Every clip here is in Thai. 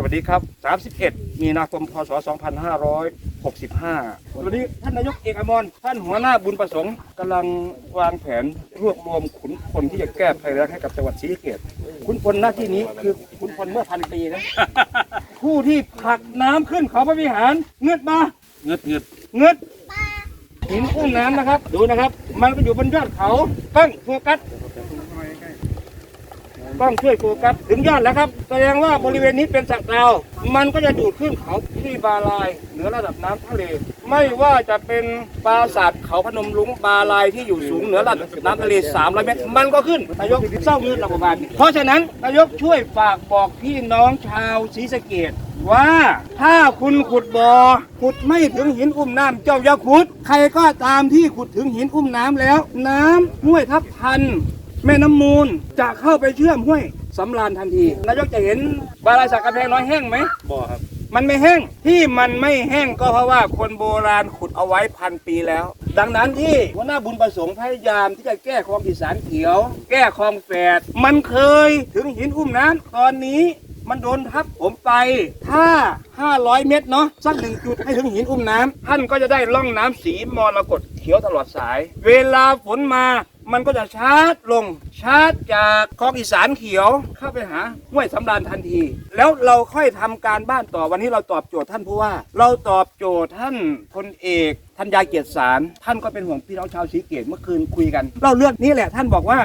สวัสดีครับ 31 มีนาคม พศ 2565 วันนี้ท่านนายกเอกอมร ท่านหัวหน้าบุญประสงค์กำลังวางแผนรวบรวมขุนพลที่จะแก้ภัยแล้งให้กับจังหวัดศรีสะเกษขุนพลหน้าที่นี้คือขุนพลเมื่อพันปีนะ ผู้ที่ผลักน้ำขึ้นเขาพระวิหารเงืดมา เงืดเงืดเงืดหินอุ้มน้ำนะครับ ดูนะครับ มันก็อยู่บนยอดเขา ตั้งโฟกัส ต้องช่วยโฟกัสถึงยอดแล้วครับ แสดงว่าบริเวณนี้เป็นสระเปล่ามันก็จะดูดขึ้นเขาที่บาลาย เหนือระดับน้ำทะเล ไม่ว่าจะเป็นปราสาทเขาพนมรุ้งบาลายที่อยู่สูงเหนือระดับน้ำทะเล 300 เมตร มันก็ขึ้นนายกเศร้าเงินระบบาลเพราะฉะนั้นนายกช่วยฝากบอกพี่น้องชาวศรีสะเกดว่าถ้าคุณขุดบ่อขุดไม่ถึงหินอุ้มน้ำเจ้าอย่าขุด ใครก็ตามที่ขุดถึงหินอุ้มน้ำแล้ว น้ำห้วยทับทัน แม่น้ำมูลจะเข้าไปเชื่อมห้วยสำราญทันที นายกจะเห็นบาลายสักกระแพงน้อยแห้งไหมบ่อครับ มันไม่แห้งที่มันไม่แห้งก็เพราะว่าคนโบราณขุดเอาไว้พันปีแล้ว ดังนั้นที่หัวหน้าบุญประสงค์พยายามที่จะแก้คลองอีสานเขียว แก้คลองแฝดมันเคยถึงหินอุ้มน้ำตอนนี้มันโดนทับผมไป ถ้า 500 เมตรเนาะสักหนึ่งจุดให้ถึงหินอุ้มน้ำท่านก็จะได้ล่องน้ำสีมรกตเขียวตลอดสาย เวลาฝนมา มันก็จะชาร์จลงชาร์จจากคลองอีสานเขียวเข้าไปหาห้วยสำราญทันที แล้วเราค่อยทำการบ้านต่อวันนี้เราตอบโจทย์ท่านผู้ว่า เราตอบโจทย์ท่านพลเอกท่านยาเกียรติสาร ท่านก็เป็นห่วงพี่น้องชาวศรีเกตเมื่อคืนคุยกัน เราเลือกนี่แหละท่านบอกว่า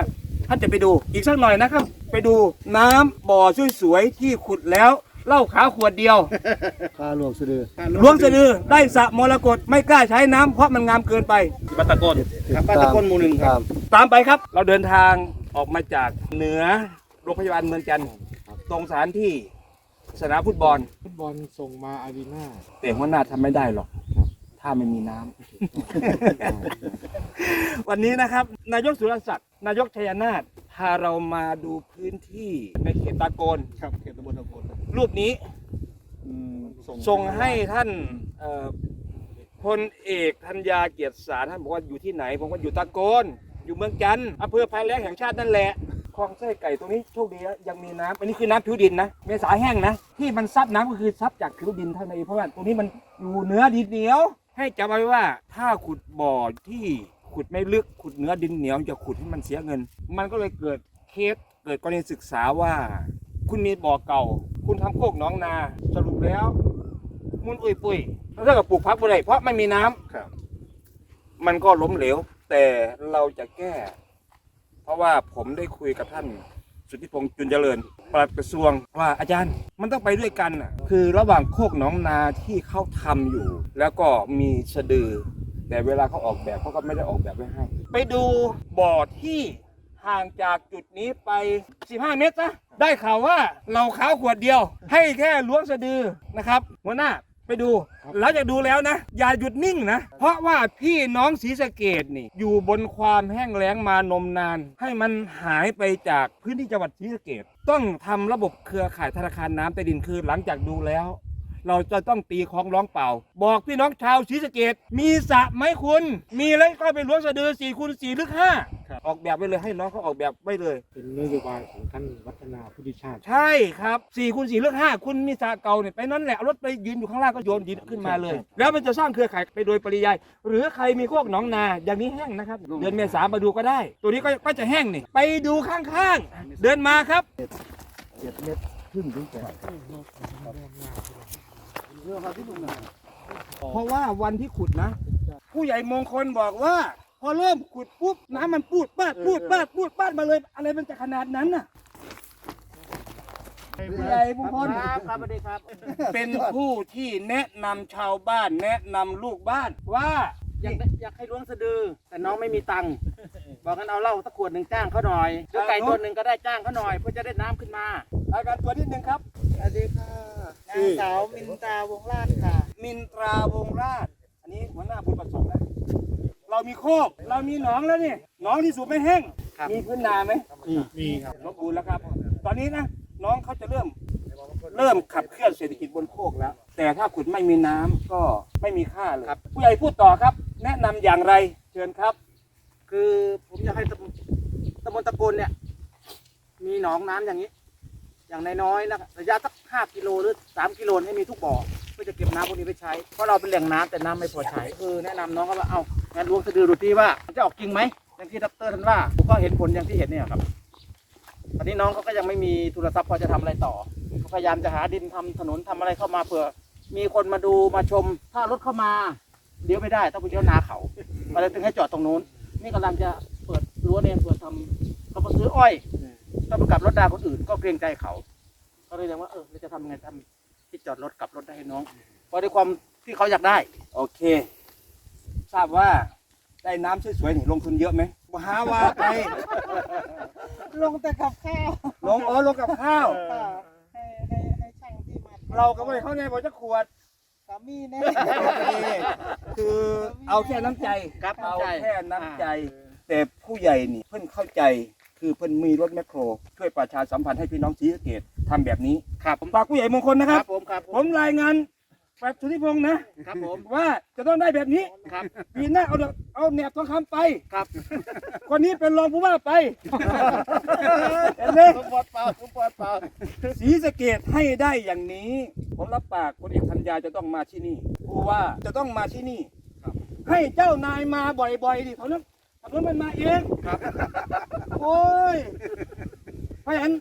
ท่านจะไปดูอีกสักหน่อยนะครับ ไปดูน้ำบ่อสวยๆที่ขุดแล้ว เหล้าขาวขวดเดียว คาหลวงสะดือล้วงสะดือได้สระมรกตไม่กล้าใช้น้ำเพราะมันงามเกินไปบัตตะโกน ครับบัตตะโกนหมู่หนึ่งครับ ตามไปครับ เราเดินทางออกมาจากเหนือโรงพยาบาลเมืองจันทร์ตรงสถานที่สนามฟุตบอล ฟุตบอลส่งมาอารีนาแต่หัวหน้าทำไม่ได้หรอก ถ้าไม่มีน้ำ วันนี้นะครับนายกสุรศักดิ์นายกชัยนาทพาเรามาดูพื้นที่ในเขตตาโกน ครับเขตตำบลตะ โกนรูปนี้ส่งให้ท่านเอ่อพลเอกธัญญาเกียรติสารท่านบอกว่าอยู่ที่ไหนผมว่าอยู่ตะโกน อยู่เมืองจันทร์อำเภอภัยแล้งแห่งชาตินั่นแหละคลองไส้ไก่ตรงนี้โชคดีนะยังมีน้ำอันนี้คือน้ำผิวดินนะเมษาแห้งนะ ที่มันซับน้ำก็คือซับจากผิวดินเท่านั้นเองเพราะว่าตรงนี้มันอยู่เหนือดินเหนียว ให้จำไว้ว่าถ้าขุดบ่อที่ขุดไม่ลึกขุดเหนือดินเหนียวจะขุดให้มันเสียเงิน มันก็เลยเกิดเคสเกิดกรณีศึกษาว่า คุณมีบ่อเก่า คุณทำโคกหน้องนาสรุปแล้วมุนอุยปุยแล้วถ้ากับปลูกพักบ่ได้เพราะไม่มีน้ำครับ มันก็ล้มเหลว แต่เราจะแก้ เพราะว่าผมได้คุยกับท่าน สุทธิพงษ์จุนเจริญปลัดกระทรวงว่าอาจารย์ มันต้องไปด้วยกันน่ะคือระหว่างโคกหน้องนาที่เขาทำอยู่ แล้วก็มีสะดือ แต่เวลาเขาออกแบบเขาก็ไม่ได้ออกแบบไว้ให้ ไปดูบ่อที่ ห่างจากจุดนี้ไป 15 เมตรนะได้ข่าวว่าเราขาวขวดเดียว ให้แค่ล้วงสะดือนะครับหัวหน้าไปดู แล้วจะดูแล้วนะ อย่าหยุดนิ่งนะ เพราะว่าพี่น้องศรีสะเกดนี่ อยู่บนความแห้งแล้งมานมนาน ให้มันหายไปจากพื้นที่จังหวัดศรีสะเกดต้องทำระบบเครือข่ายธนาคารน้ำใต้ดินคือหลังจากดูแล้ว เราจะต้องตีคล้องร้องเปล่า บอกพี่น้องชาวศรีสะเกดมีสระไหมคุณ มีแล้วก็ไปล้วงสะดือสี่คูณสี่หรือห้าออกแบบไว้เลยให้น้องเขาออกแบบไว้เลย เป็นนโยบายของท่านวัฒนาพุทธิชาติ ใช่ครับ4ี่คูณสี่เลือกห้าคุณมีสระเก่าเนี่ยไปนั่นแหละเอารถไปยืนอยู่ข้างล่างก็โยนดินขึ้นมาเลย แล้วมันจะสร้างเครือข่ายไปโดยปริยายหรือใครมีโคกหนองนาอย่างนี้แห้งนะครับ เดือนเมษามาดูก็ได้ ตัวนี้ก็ก็จะแห้งนี่ไปดูข้างๆเดินมาครับเจ็ดเม็ดครึ่งถึงแปด เพราะว่าวันที่ขุดนะ ผู้ใหญ่มงคลบอกว่า พอเริ่มขุดปุ๊บน้ำมันปูดปาดปูดปาดปูดปาดมาเลย อะไรมันจะขนาดนั้นน่ะผู้ใหญ่มงคลครับครับสวัสดีครับ เป็นผู้ที่แนะนำชาวบ้านแนะนำลูกบ้านว่า อยากได้อยากให้ล้วงสะดือ แต่น้องไม่มีตังค์บอกกันเอาเหล้าสักขวดหนึ่งจ้างเขาหน่อยหรือไก่ตัวหนึ่งก็ได้จ้างเขาหน่อยเพื่อจะได้น้ำขึ้นมา รายการตัวนิดนึงครับ สวัสดีค่ะ นางสาวมินตาวงราชค่ะ มินตราวงราช อันนี้หัวหน้าบุญประสงค์นะเรามีโคก เรามีหนองแล้วนี่หนองที่สูบไม่แห้ง ครับ มีพื้นนาไหมมีครับสมบูรณ์แล้วครับ ตอนนี้นะน้องเขาจะเริ่ม เริ่มขับเคลื่อนเศรษฐกิจบนโคกแล้ว แต่ถ้าขุดไม่มีน้ำก็ไม่มีค่าเลยครับ ผู้ใหญ่พูดต่อครับ แนะนำอย่างไรเชิญครับ คือผมอยากให้ตำตำบลตะโกนเนี่ย มีหนองน้ำอย่างนี้ อย่างน้อยๆนะระยะสักห้ากิโลหรือสามกิโลให้มีทุกบ่อเพื่อจะเก็บน้ำพวกนี้ไปใช้เพราะเราเป็นแหล่งน้ำแต่น้ำไม่พอใช้คือแนะนำน้องเขาว่าเอางั้นล้วงสะดือดูที่ว่ามันจะออกจริงไหมอย่างที่ดรท่านว่าผมก็เห็นผลอย่างที่เห็นเนี่ยครับ ตอนนี้น้องเขาก็ยังไม่มีทุนทรัพย์พอจะทำอะไรต่อเขาพยายามจะหาดินทำถนนทำอะไรเข้ามาเผื่อ มีคนมาดูมาชม ถ้ารถเข้ามาเลี้ยวไม่ได้ต้องไปเลี้ยวนาเขาก็เลยถึงให้จอดตรงนู้น นี่กำลังจะเปิดรั้วเนี่ยเปิดทำเขามาซื้ออ้อย ต้องไปกลับรถดาคนอื่นก็เกรงใจเขาก็เลยยังว่าเออเราจะทำยังไงทำที่จอดรถกลับรถได้ให้น้องเพราะด้วยความที่เขาอยากได้ โอเค ทราบว่าได้น้ำสวยๆนี่ลงทุนเยอะไหมมหาว่าไปลงแต่กับข้าวลงเออลงกับข้าวให้ให้ให้ช่างที่มาเราก็ไม่ได้เข้าในบอกจะขวด สามีแน่ โอเคคือเอาแค่น้ำใจครับเอาน้ำใจ แค่น้ำใจ แต่ผู้ใหญ่นี่เพิ่นเข้าใจ คือเพิ่นมีรถแมคโคร ช่วยประชาสัมพันธ์ให้พี่น้องศรีสะเกดทำแบบนี้ครับฝากผู้ใหญ่มงคลนะคครัรับ บผมครับผมรายงานแฟดสุทธิพงศ์นะครับผมว่าจะต้องได้แบบนี้ครับปีหน้าเอาเอาแหนบทองคำไป ครับคนนี้เป็นรองผู้ว่าไปเห็นไหมทุกปอดเปล่าทุกปอดเปล่าสีสะเกตให้ได้อย่างนี้ ผมรับปากพลเอกธัญญาจะต้องมาที่นี่ผู้ว่าจะต้องมาที่นี่ให้เจ้านายมาบ่อยๆดิเท่านั้นเท่านั้นมันมาเองครับ โอ้ยเพราะฉะนั้น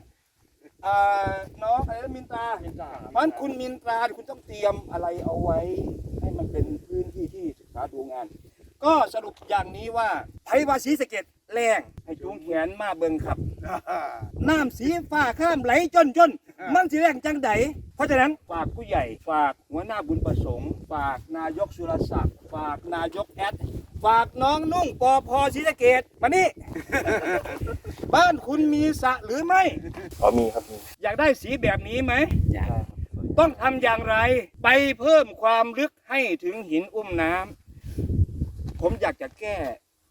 อ่าน้องอะไรนะมินตราเพราะฉะนั้นคุณมินตราคุณต้องเตรียมอะไรเอาไว้ ให้มันเป็นพื้นที่ที่ศึกษาดูงาน ก็สรุปอย่างนี้ว่าไทยวาสีสะเก็ตแรงให้จูงแขนมาเบิงครับ น้ำสีฟ้าข้ามไหลจนจนมันสีแรงจังไดเพราะฉะนั้นฝากผู้ใหญ่ ฝากหัวหน้าบุญประสงค์ ฝากนายกสุรศักดิ์ ฝากนายกแอด ฝากน้องนุ่งปอพอศรีสะเกดมานี่ บ้านคุณมีสระหรือไม่ อ๋อมีครับมีอยากได้สีแบบนี้ไหมต้องทำอย่างไร ไปเพิ่มความลึกให้ถึงหินอุ้มน้ำผมอยากจะแก้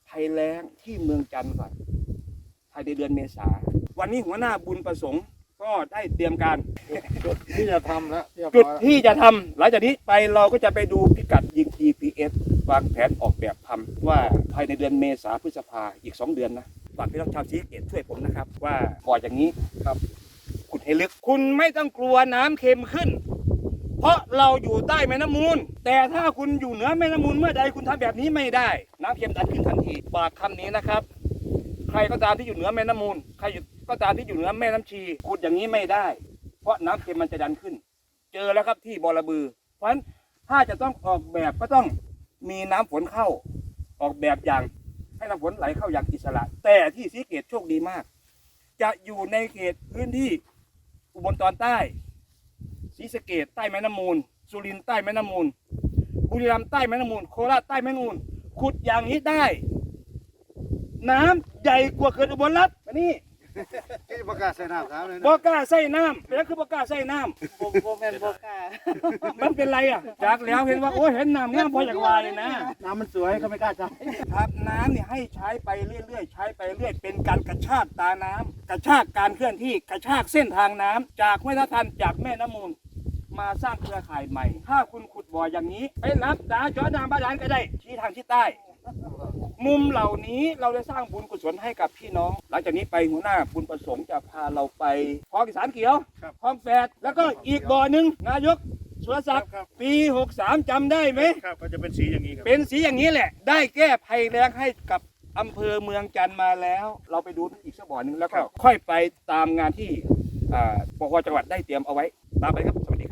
ภัยแล้งที่เมืองจันทร์ก่อนภายในเดือนเมษา วันนี้หัวหน้าบุญประสงค์ ก็ได้เตรียมการ จุดที่จะทำแล้วเรียบจุดร้อยแล้วที่จะทำหลังจากนี้ไปเราก็จะไปดูพิกัดยิง GPS วางแผนออกแบบทำว่าภายในเดือนเมษาพฤษภาอีก 2 เดือนนะฝากพี่น้องชาวชีสะเกตช่วยผมนะครับ ว่าบ่ออย่างนี้ครับขุดให้ลึก คุณไม่ต้องกลัวน้ำเค็มขึ้น เพราะเราอยู่ใต้แม่น้ำมูล แต่ถ้าคุณอยู่เหนือแม่น้ำมูลเมื่อใดคุณทำแบบนี้ไม่ได้ น้ำเค็มดันขึ้นทันทีฝากคำนี้นะครับ ใครก็ตามที่อยู่เหนือแม่น้ำมูล ใคร ก็ตามที่อยู่เหนือแม่น้ำชีขุดอย่างนี้ไม่ได้ เพราะน้ำเค็มมันจะดันขึ้น เจอแล้วครับที่บอระบือ เพราะฉะนั้นถ้าจะต้องออกแบบก็ต้องมีน้ำฝนเข้า ออกแบบอย่างให้น้ำฝนไหลเข้าอย่างอิสระ แต่ที่สีเกตโชคดีมาก จะอยู่ในเขตพื้นที่อุบลตอนใต้ศรีสะเกดใต้แม่น้ำมูล สุรินทร์ใต้แม่น้ำมูล บุรีรัมย์ใต้แม่น้ำมูล โคราชใต้แม่น้ำมูล ขุดอย่างนี้ได้ น้ำใหญ่กว่าเขื่อนอุบลรัฐมานี่ ที่ประกาศใส่น้ำครับเลยบนะกล้าใส่น้ำเป็นคือบอกล้าใส่น้ำโบโบแมนโบกามันเป็นไรอะจากแล้วเห็นว่าโอ้ยเห็นน้ำงามพออยากวายเลยนะ น้ำมันสวยเขาไม่กล้าใช้ครับน้ำเนี่ยให้ใช้ไปเรื่อยๆ ใช้ไปเรื่อยเป็นการกระชากตาน้ำกระชากการเคลื่อนที่กระชากเส้นทางน้ำจากห้วยทับทันจากแม่น้ำมูล มาสร้างเครือข่ายใหม่ ถ้าคุณขุดบ่ออย่างนี้ไปรับตาจอดามบาดาลก็ได้ชี้ทางทิศใต้ มุมเหล่านี้เราได้สร้างบุญกุศลให้กับพี่น้อง หลังจากนี้ไปหัวหน้าบุญประสงค์จะพาเราไปคลองอีสานเขียวคลองแฝดแล้วก็อีกบ่อหนึ่งนายกสุรศักดิ์ปี 63จำได้ไหม ครับก็จะเป็นสีอย่างนี้ครับ เป็นสีอย่างนี้แหละ ได้แก้ภัยแล้งให้กับอำเภอเมืองจันทร์มาแล้ว เราไปดูอีกสักบ่อหนึ่งแล้วก็ค่อยไปตามงานที่อ่าปกจังหวัดได้เตรียมเอาไว้ ตามไปครับ สวัสดี